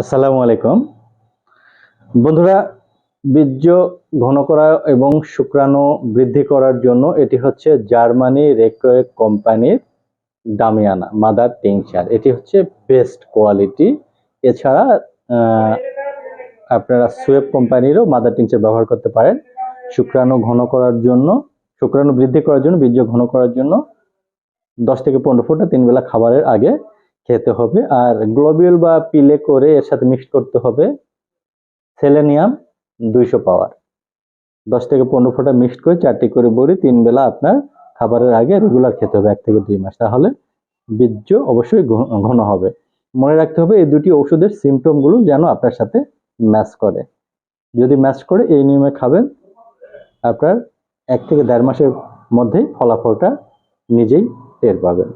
আসসালামু আলাইকুম। বন্ধুরা, বীর্য ঘন করা এবং শুক্রাণু বৃদ্ধি করার জন্য এটি হচ্ছে জার্মানি রেকোয়েক কোম্পানির ডামিয়ানা মাদার টিংচার। এটি হচ্ছে বেস্ট কোয়ালিটি। এছাড়া আপনারা সুয়েব কোম্পানিরও মাদার টিংচার ব্যবহার করতে পারেন। শুক্রাণু ঘন করার জন্য, শুক্রাণু বৃদ্ধি করার জন্য, বীর্য ঘন করার জন্য দশ থেকে পনেরো ফোঁটা তিন বেলা খাবারের আগে খেতে হবে। আর গ্লোবিউল বা পিলে করে এর সাথে মিক্স করতে হবে সেলেনিয়াম দুইশো পাওয়ার। দশ থেকে পনেরো ফোঁটা মিক্সড করে চারটি করে বড়ি তিন বেলা আপনার খাবারের আগে রেগুলার খেতে হবে, এক থেকে দুই মাস। তাহলে বীর্য অবশ্যই ঘন হবে। মনে রাখতে হবে এই দুটি ওষুধের সিমটমগুলো যেন আপনার সাথে ম্যাচ করে। যদি ম্যাচ করে, এই নিয়মে খাবেন, আপনার এক থেকে দেড় মাসের মধ্যেই ফলাফলটা নিজেই টের পাবেন।